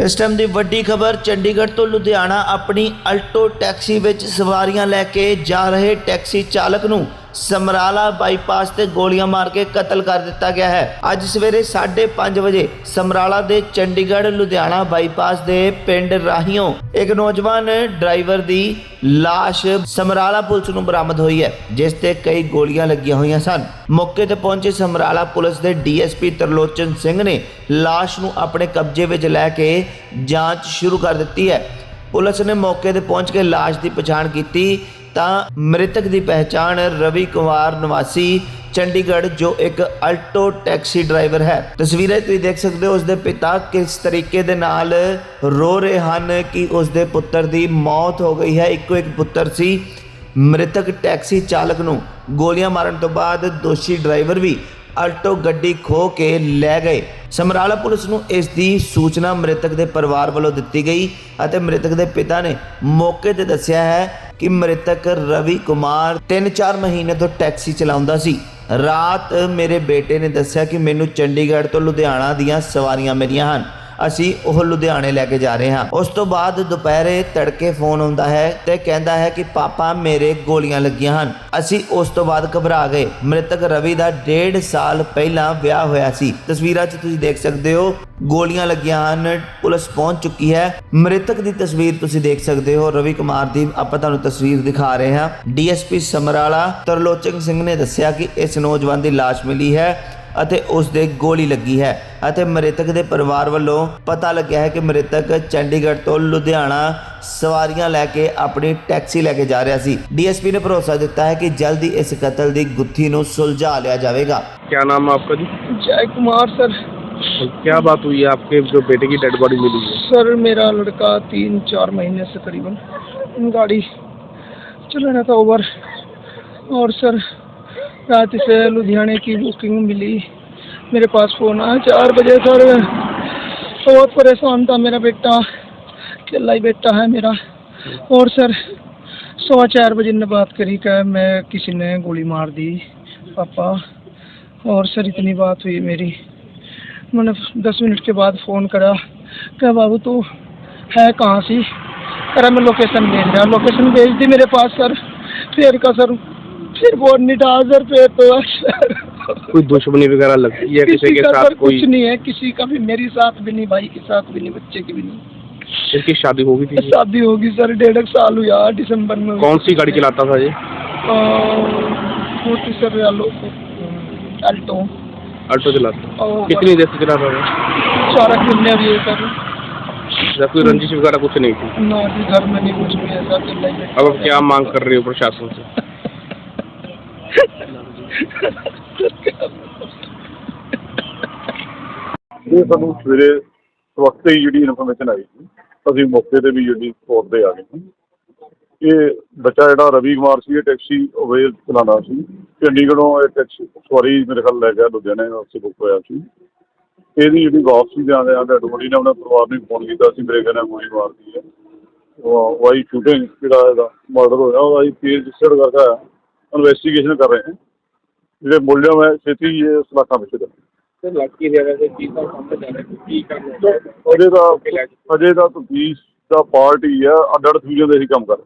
ਇਸ ਟਾਈਮ ਦੀ ਵੱਡੀ ਖਬਰ, ਚੰਡੀਗੜ੍ਹ ਤੋਂ ਲੁਧਿਆਣਾ ਆਪਣੀ ਅਲਟੋ ਟੈਕਸੀ ਵਿੱਚ ਸਵਾਰੀਆਂ ਲੈ ਕੇ ਜਾ ਰਹੇ ਟੈਕਸੀ ਚਾਲਕ ਨੂੰ ਸਮਰਾਲਾ ਬਾਈਪਾਸ ਤੇ ਗੋਲੀਆਂ ਮਾਰ ਕੇ ਕਤਲ ਕਰ ਦਿੱਤਾ ਗਿਆ ਹੈ। ਅੱਜ ਸਵੇਰੇ 5:30 ਵਜੇ ਸਮਰਾਲਾ ਦੇ ਚੰਡੀਗੜ੍ਹ, ਲੁਧਿਆਣਾ ਬਾਈਪਾਸ ਦੇ ਪਿੰਡ ਰਾਹੀਓਂ ਇੱਕ ਨੌਜਵਾਨ ਡਰਾਈਵਰ ਦੀ ਲਾਸ਼ ਸਮਰਾਲਾ ਪੁਲਿਸ ਨੂੰ ਬਰਾਮਦ ਹੋਈ ਹੈ, ਜਿਸ ਤੇ ਕਈ ਗੋਲੀਆਂ ਲੱਗੀਆਂ ਹੋਈਆਂ ਸਨ। ਮੌਕੇ ਤੇ ਪਹੁੰਚੇ ਸਮਰਾਲਾ ਪੁਲਿਸ ਦੇ ਡੀਐਸਪੀ ਤਰਲੋਚਨ ਸਿੰਘ ਨੇ ਲਾਸ਼ ਨੂੰ ਆਪਣੇ ਕਬਜ਼ੇ ਵਿੱਚ ਲੈ ਕੇ ਜਾਂਚ ਸ਼ੁਰੂ ਕਰ ਦਿੱਤੀ ਹੈ। ਪੁਲਿਸ ਨੇ ਮੌਕੇ ਤੇ ਪਹੁੰਚ ਕੇ ਲਾਸ਼ ਦੀ ਪਛਾਣ ਕੀਤੀ। ਤਾਂ ਮ੍ਰਿਤਕ ਦੀ ਪਹਿਚਾਣ ਰਵੀ ਕੁਮਾਰ ਨਿਵਾਸੀ, ਚੰਡੀਗੜ੍ਹ, ਜੋ ਇੱਕ ਅਲਟੋ ਟੈਕਸੀ ਡਰਾਈਵਰ ਹੈ। ਤਸਵੀਰਾਂ ਤੁਸੀਂ ਦੇਖ ਸਕਦੇ ਹੋ ਉਸ ਦੇ ਪਿਤਾ ਕਿਸ ਤਰੀਕੇ ਦੇ ਨਾਲ ਰੋ ਰਹੇ ਹਨ ਕਿ ਉਸ ਦੇ ਪੁੱਤਰ ਦੀ ਮੌਤ ਹੋ ਗਈ ਹੈ। ਇੱਕੋ ਇੱਕ ਪੁੱਤਰ ਸੀ ਮ੍ਰਿਤਕ ਟੈਕਸੀ ਚਾਲਕ ਨੂੰ ਗੋਲੀਆਂ ਮਾਰਨ ਤੋਂ ਬਾਅਦ ਦੋਸ਼ੀ ਡਰਾਈਵਰ ਵੀ ਅਲਟੋ ਗੱਡੀ ਖੋ ਕੇ ਲੈ ਗਏ। ਸਮਰਾਲਾ ਪੁਲਿਸ ਨੂੰ ਇਸ ਦੀ ਸੂਚਨਾ ਮ੍ਰਿਤਕ ਦੇ ਪਰਿਵਾਰ ਵੱਲੋਂ ਦਿੱਤੀ ਗਈ ਅਤੇ ਮ੍ਰਿਤਕ ਦੇ ਪਿਤਾ ਨੇ ਮੌਕੇ ਤੇ ਦੱਸਿਆ ਹੈ ਕਿ ਮ੍ਰਿਤਕ ਰਵੀ ਕੁਮਾਰ 3-4 ਮਹੀਨੇ ਤੋਂ ਟੈਕਸੀ ਚਲਾਉਂਦਾ ਸੀ। ਰਾਤ ਮੇਰੇ ਬੇਟੇ ਨੇ ਦੱਸਿਆ ਕਿ ਮੈਨੂੰ ਚੰਡੀਗੜ੍ਹ ਤੋਂ ਲੁਧਿਆਣਾ ਦੀਆਂ ਸਵਾਰੀਆਂ ਮਿਲੀਆਂ ਹਨ। ਅਸੀਂ ਉਹ ਲੁਧਿਆਣੇ ਲੈ ਕੇ ਜਾ ਰਹੇ ਹਾਂ। ਉਸ ਤੋਂ ਬਾਅਦ ਦੁਪਹਿਰੇ ਤੜਕੇ ਫੋਨ ਆਉਂਦਾ ਹੈ ਤੇ ਕਹਿੰਦਾ ਹੈ ਕਿ ਪਾਪਾ ਮੇਰੇ ਗੋਲੀਆਂ ਲੱਗੀਆਂ ਹਨ। ਅਸੀਂ ਉਸ ਤੋਂ ਬਾਅਦ ਘਬਰਾ ਗਏ। ਮ੍ਰਿਤਕ ਰਵੀ ਦਾ ਡੇਢ ਸਾਲ ਪਹਿਲਾਂ ਵਿਆਹ ਹੋਇਆ ਸੀ। ਤਸਵੀਰਾਂ 'ਚ ਤੁਸੀਂ ਦੇਖ ਸਕਦੇ ਹੋ, ਗੋਲੀਆਂ ਲੱਗੀਆਂ ਹਨ, ਪੁਲਿਸ ਪਹੁੰਚ ਚੁੱਕੀ ਹੈ। ਮ੍ਰਿਤਕ ਦੀ ਤਸਵੀਰ ਤੁਸੀਂ ਦੇਖ ਸਕਦੇ ਹੋ। ਰਵੀ ਕੁਮਾਰ ਦੀ ਆਪਾਂ ਤੁਹਾਨੂੰ ਤਸਵੀਰ ਦਿਖਾ ਰਹੇ ਹਾਂ। ਡੀਐਸਪੀ ਸਮਰਾਲਾ ਤਰਲੋਚਨ ਸਿੰਘ ਨੇ ਦੱਸਿਆ ਕਿ ਇਸ ਨੌਜਵਾਨ ਦੀ ਲਾਸ਼ ਮਿਲੀ ਹੈ। ਅਤੇ ਉਸ ਦੇ ਗੋਲੀ ਲੱਗੀ ਹੈ ਅਤੇ ਮ੍ਰਿਤਕ ਦੇ ਪਰਿਵਾਰ ਵੱਲੋਂ ਪਤਾ ਲੱਗਿਆ ਹੈ ਕਿ ਮ੍ਰਿਤਕ ਚੰਡੀਗੜ੍ਹ ਤੋਂ ਲੁਧਿਆਣਾ ਸਵਾਰੀਆਂ ਲੈ ਕੇ ਆਪਣੀ ਟੈਕਸੀ ਲੈ ਕੇ ਜਾ ਰਿਹਾ ਸੀ ਡੀਐਸਪੀ ਨੇ ਭਰੋਸਾ ਦਿੱਤਾ ਹੈ ਕਿ ਜਲਦੀ ਇਸ ਕਤਲ ਦੀ ਗੁੱਥੀ ਨੂੰ ਸੁਲਝਾ ਲਿਆ ਜਾਵੇਗਾ क्या नाम है आपका जी जय कुमार सर और क्या बात हुई है आपके जो बेटे की डेड बॉडी मिली है सर मेरा लड़का तीन चार महीने से करीबन गाड़ी चला रहा था ओवर और सर रात से लुधियाने की बुकिंग मिली। मेरे पास फ़ोन आया, चार बजे सर। बहुत परेशान था मेरा बेटा। अकेला ही बेटा है मेरा। और सर, सवा चार बजे ने बात करी क्या मैं किसी ने गोली मार दी, पापा। और सर, इतनी बात हुई मेरी। मैंने दस मिनट के बाद फ़ोन करा। क्या बाबू, तू है कहाँ सी? करा मैं लोकेशन भेज रहा। लोकेशन भेज दी मेरे पास, सर। फिर का सर फिर वो निठा सर फिर तो कोई दुश्मनी वगैरह लगती है किसी के साथ कोई? कुछ नहीं है किसी का भी मेरे साथ भी नहीं भाई के साथ भी नहीं बच्चे की भी नहीं। इसकी शादी हो गई थी? शादी होगी सर डेढ़ साल हुआ दिसंबर में। कौन सी गाड़ी चलाता था ये? और सर आलो अल्टो चलाता कितनी देर से चलाता था? सारा किन्ने भी है। सर कोई रंजिश वगैरह कुछ नहीं थी? ना घर में नहीं कुछ भी ऐसा अब क्या मांग कर रहे हो प्रशासन से? ਇਹ ਸਾਨੂੰ ਸਵੇਰੇ ਵਕਤ ਹੀ ਜਿਹੜੀ ਇਨਫੋਰਮੇਸ਼ਨ ਆਈ ਸੀ, ਅਸੀਂ ਮੌਕੇ ਤੇ ਵੀ ਜਿਹੜੀ ਸਪੋਰਟ ਤੇ ਆ ਗਏ ਇਹ ਬੱਚਾ ਜਿਹੜਾ ਰਵੀ ਕੁਮਾਰ ਸੀ, ਇਹ ਟੈਕਸੀ ਅਵੇਲ ਚਲਾਉਂਦਾ ਸੀ। ਚੰਡੀਗੜ੍ਹੋਂ ਇਹ ਟੈਕਸੀ ਸਵਾਰੀ ਮੇਰੇ ਖਿਆਲ ਲੈ ਗਿਆ, ਲੁਧਿਆਣੇ ਵਾਸਤੇ ਬੁੱਕ ਹੋਇਆ ਸੀ। ਇਹਦੀ ਜਿਹੜੀ ਵਾਪਸੀ ਦੇ ਆਉਂਦੇ ਆਂਦੇ ਡੋਰੀ ਨੇ ਉਹਨਾਂ ਪਰਿਵਾਰ ਨੂੰ ਫੋਨ ਕੀਤਾ ਸੀ ਮੇਰੇ ਕਹਿੰਦੇ ਗੋਲੀ ਮਾਰਦੀ ਹੈ ਉਹ ਵਾਈ ਸ਼ੂਟਿੰਗ ਜਿਹੜਾ ਇਹਦਾ ਮਰਡਰ ਹੋਇਆ, ਉਹਦਾ ਹੀ ਕੇਸ ਰਜਿਸਟਰ ਕਰਕੇ ਇਨਵੈਸਟੀਗੇਸ਼ਨ ਕਰ ਰਹੇ ਹਾਂ ਜਿਹੜੇ ਮੁੱਲਿਆਂ ਹੈ ਛੇਤੀ ਇਹ ਸਲਾਖਾਂ ਵਿੱਚ ਦੇ तो लड़की वगैरह से चीज का सामने जाने की ਅਜੇ ਦਾ ਅਜੇ ਦਾ ਤਫਤੀਸ਼ ਦਾ ਪਾਰਟ ਹੀ ਆ ਅੱਡ ਅੱਡ ਫਿਊਜ਼ਨ ਦੇ ਹੀ ਕੰਮ ਕਰ